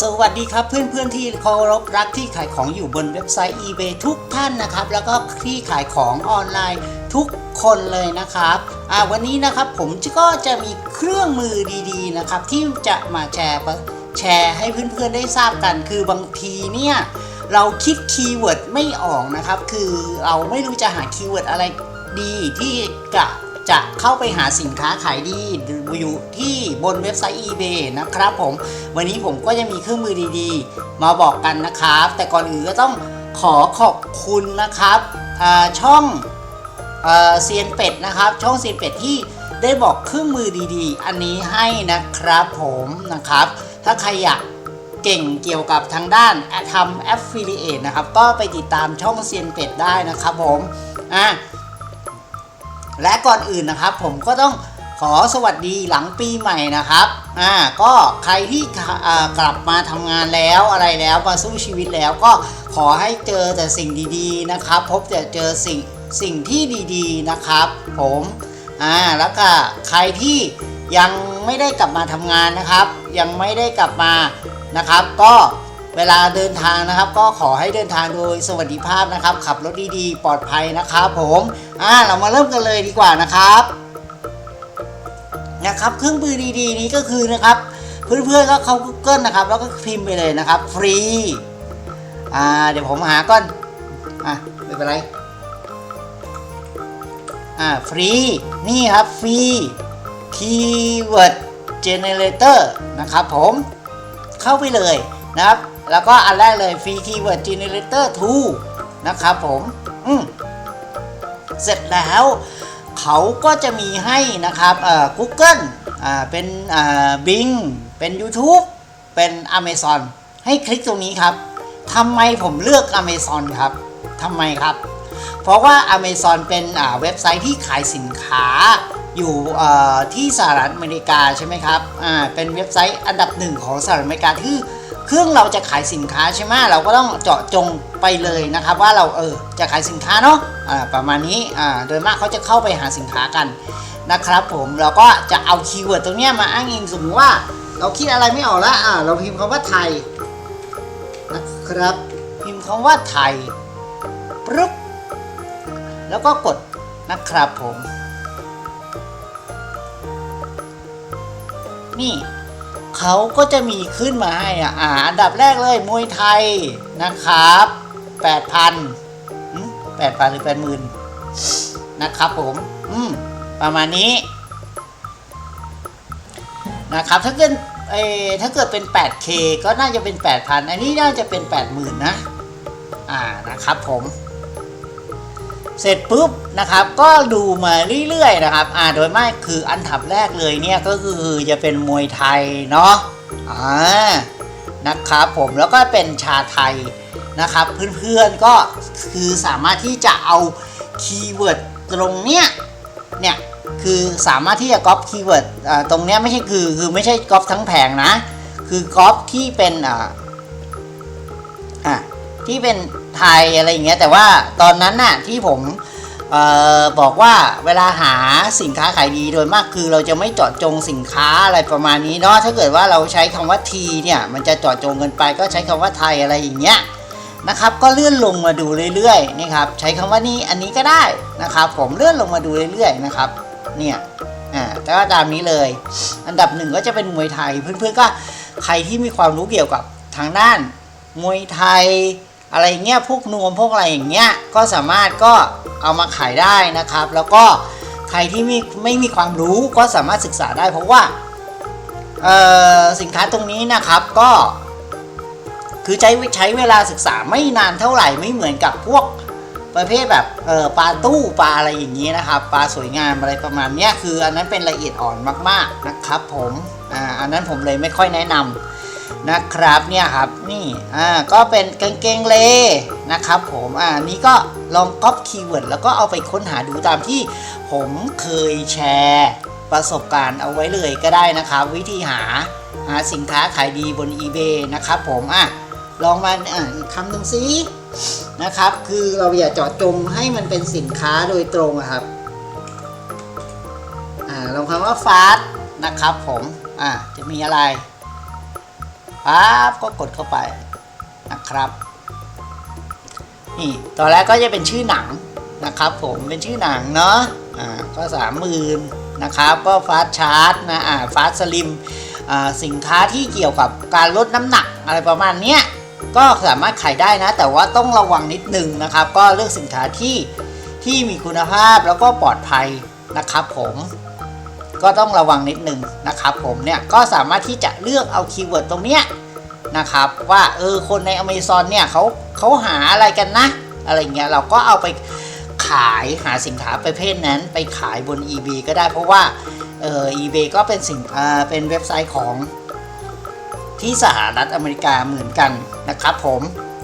สวัสดีครับเพื่อนๆที่เคารพรักที่ขายของอยู่บนเว็บไซต์ eBay ทุกท่านนะครับ แล้วก็ที่ขายของออนไลน์ทุกคนเลยนะครับวันนี้นะครับผมก็จะมีเครื่องมือดีๆนะครับ ที่จะมาแชร์แชร์ให้เพื่อนๆได้ทราบกัน คือบางทีเนี่ยเราคิดคีย์เวิร์ดไม่ออกนะครับ คือเราไม่รู้จะหาคีย์เวิร์ดอะไรดีที่จะ จะเข้าไปหาสินค้าขายดีอยู่ที่บนเว็บไซต์ eBay นะครับผม วันนี้ผมก็จะมีเครื่องมือดีๆ มาบอกกันนะครับ แต่ก่อนอื่นก็ต้องขอขอบคุณนะครับช่องเอ่อเซียนเป็ดนะครับ ช่องเซียนเป็ดที่ได้บอกเครื่องมือดีๆ อันนี้ให้นะครับผมนะครับ ถ้าใครอยากเก่งเกี่ยวกับทางด้านทำ affiliate นะครับ ก็ไปติดตามช่องเซียนเป็ดได้นะครับผม อะ และก่อนอื่นนะครับผมก็ต้องขอสวัสดีหลังปีใหม่นะครับ อ่า ก็ใครที่กลับมาทำงานแล้วอะไรแล้วมาสู้ชีวิตแล้วก็ขอให้เจอแต่สิ่งดีๆนะครับ พบแต่เจอสิ่งสิ่งที่ดีๆนะครับ ผม อ่า แล้วก็ใครที่ยังไม่ได้กลับมาทำงานนะครับ ยังไม่ได้กลับมานะครับ ก็ เวลาเดินทางนะครับ ก็ขอให้เดินทางโดยสวัสดิภาพนะครับ ขับรถดีๆ ปลอดภัยนะครับผมอ่าเรามาเริ่มกันเลยดีกว่านะครับนะครับเครื่องมือดีๆ นี้ก็คือนะครับ เพื่อนๆก็เข้า Google นะครับ แล้วก็พิมพ์ไปเลยนะครับ ฟรีอ่าเดี๋ยวผมหาก่อนอะไม่เป็นไรอ่าฟรีนี่ครับฟรี Keyword Generator นะครับผมเข้าไปเลย นะครับ แล้วก็อันแรกเลยฟรี Keyword Generator 2 นะครับผม อืมเสร็จแล้วเขาก็จะมีให้นะครับเอ่อ Google อ่าเป็นอ่า Bing เป็น YouTube เป็น Amazon ให้คลิกตรงนี้ครับทำไมผมเลือก Amazon ครับทำไมครับ เพราะว่า Amazon เป็นเว็บไซต์ที่ขายสินค้าอยู่ที่สหรัฐอเมริกาใช่ไหมครับ เป็นเว็บไซต์อันดับหนึ่งของสหรัฐอเมริกาที่ ครื่องเราจะขายสินค้าใช่ไหมเราก็ต้องเจาะจงไปเลยนะครับ ว่าเราเออจะขายสินค้าเนาะอ่าประมาณนี้อ่าโดยมากเขาจะเข้าไปหาสินค้ากันนะครับผมเราก็จะเอาคีย์เวิร์ดตรงเนี้ยมาอ้างอิงสมมติว่า เราคิดอะไรไม่ออกแล้วอ่าเราพิมพ์คำว่าไทยนะครับ พิมพ์คำว่าไทยปึ๊บแล้วก็กดนะครับผม นี่ เขาก็จะมีขึ้นมาให้อะอันดับแรกเลยมวยไทยนะครับ8,000แปดพันหรือแปดหมื่นนะครับผมอืมประมาณนี้ นะครับถ้าเกิดเออถ้าเกิดเป็น 8K ก็น่าจะเป็น 8,000 อันนี้น่าจะเป็น 80,000 นะ อ่านะครับผม เสร็จปุ๊บนะครับก็ดูมาเรื่อยๆนะครับอ่าโดยมากคืออันดับแรกเลยเนี่ยก็คือจะเป็นมวยไทยเนาะอ่านะครับผมแล้วก็เป็นชาไทยนะครับเพื่อนๆก็คือสามารถที่จะเอาคีย์เวิร์ดตรงเนี้ยเนี่ยคือสามารถที่จะก๊อปคีย์เวิร์ดตรงเนี้ยไม่ใช่คือคือไม่ใช่ก๊อปทั้งแผงนะ คือก๊อปที่เป็นอ่าอะที่เป็น ไทยอะไรอย่างเงี้ยแต่ว่าตอนนั้นน่ะที่ผมออบอกว่าเวลาหาสินค้าขายดีโดยมากคือ เราจะไม่เจาะจงสินค้าอะไรประมาณนี้เนาะถ้าเกิดว่าเราใช้คำว่าทีเนี่ยมันจะเจาะจงเกินไปก็ใช้คำว่าไทยอะไรอย่างเงี้ยนะครับก็เลื่อนลงมาดูเรื่อยๆนี่ครับใช้คำว่านี้อันนี้ก็ได้นะครับ ผมเลื่อนลงมาดูเรื่อยๆนะครับเนี่ยอ่าแต่ว่าตามนี้เลย อันดับหนึ่งก็จะเป็นมวยไทยเพื่อนๆก็ใครที่มีความรู้เกี่ยวกับทางด้านมวยไทย อะไรเงี้ยพวกนวมพวกอะไรอย่างเงี้ยก็สามารถก็เอามาขายได้นะครับ แล้วก็ใครที่ไม่ไม่มีความรู้ก็สามารถศึกษาได้ เพราะว่าสินค้าตรงนี้นะครับก็ คือใช้ใช้เวลาศึกษาไม่นานเท่าไหร่ไม่เหมือนกับพวกประเภทแบบปลาตู้ปลาอะไรอย่างนี้นะครับปลาสวยงามอะไรประมาณนี้คืออันนั้นเป็นละเอียดอ่อนมาก ๆนะครับ ผมออันนั้นผมเลยไม่ค่อยแนะนำ นะครับเนี่ยครับนี่อ่าก็เป็นกางเกงเลนะครับผมอ่านี้ก็ลองก๊อปคีย์เวิร์ดแล้วก็เอาไปค้นหาดูตามที่ผมเคยแชร์ประสบการณ์เอาไว้เลยก็ได้นะครับ วิธีหาหาสินค้าขายดีบน eBay นะครับผมอะลองมาอ่าอีกคำหนึ่งสินะครับ คือเราอย่าเจาะจงให้มันเป็นสินค้าโดยตรงครับอ่าลองคำว่าฟาสนะครับผมอ่าจะมีอะไร ปั๊บก็กดเข้าไปนะครับ นี่ตอนแรกก็จะเป็นชื่อหนังนะครับผมเป็นชื่อหนังเนาะอ่าก็สามหมื่นนะครับก็ฟาสชาร์ตนะอ่าฟาสสลิมอ่าสินค้าที่เกี่ยวกับการลดน้ำหนักอะไรประมาณเนี้ยก็สามารถขายได้นะ แต่ว่าต้องระวังนิดนึงนะครับ ก็เลือกสินค้าที่ที่มีคุณภาพแล้วก็ปลอดภัยนะครับผม ก็ต้องระวังนิดนึงนะครับผมเนี่ยก็สามารถที่จะเลือกเอาคีย์เวิร์ดตรงเนี้ยนะครับว่าเออคนในอเมซอนเนี่ยเขาเขาหาอะไรกันนะ อะไรเงี้ยเราก็เอาไปขายหาสินค้าประเภทนั้นไปขายบน eBay ก็ได้เพราะว่าเออ eBay ก็เป็นสินอ่าเป็นเว็บไซต์ของที่สหรัฐอเมริกาเหมือนกันนะครับผม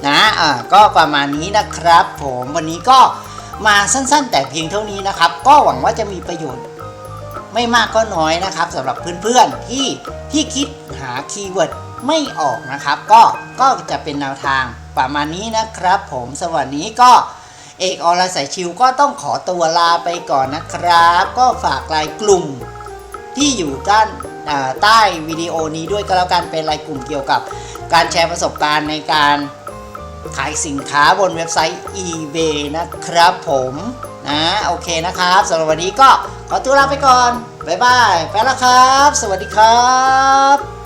นะอ่าก็ประมาณนี้นะครับผมวันนี้ก็มาสั้นๆ แต่เพียงเท่านี้นะครับ ก็หวังว่าจะมีประโยชน์ ไม่มากก็น้อยนะครับสำหรับเพื่อนๆที่ที่คิดหาคีย์เวิร์ดไม่ออกนะครับ ก็ก็จะเป็นแนวทางประมาณนี้นะครับผมสวัสดีก็เอกอรสายชิวก็ต้องขอตัวลาไปก่อนนะครับ ก็ฝากรายกลุ่มที่อยู่ด้านใต้วิดีโอนี้ด้วยก็แล้วกันเป็นรายกลุ่มเกี่ยวกับ การแชร์ประสบการณ์ในการขายสินค้าบนเว็บไซต์ eBay นะครับผม นะโอเคนะครับสำหรับวันนี้ก็ขอตัวลาไปก่อน บ๊ายบาย ไปแล้วครับ สวัสดีครับ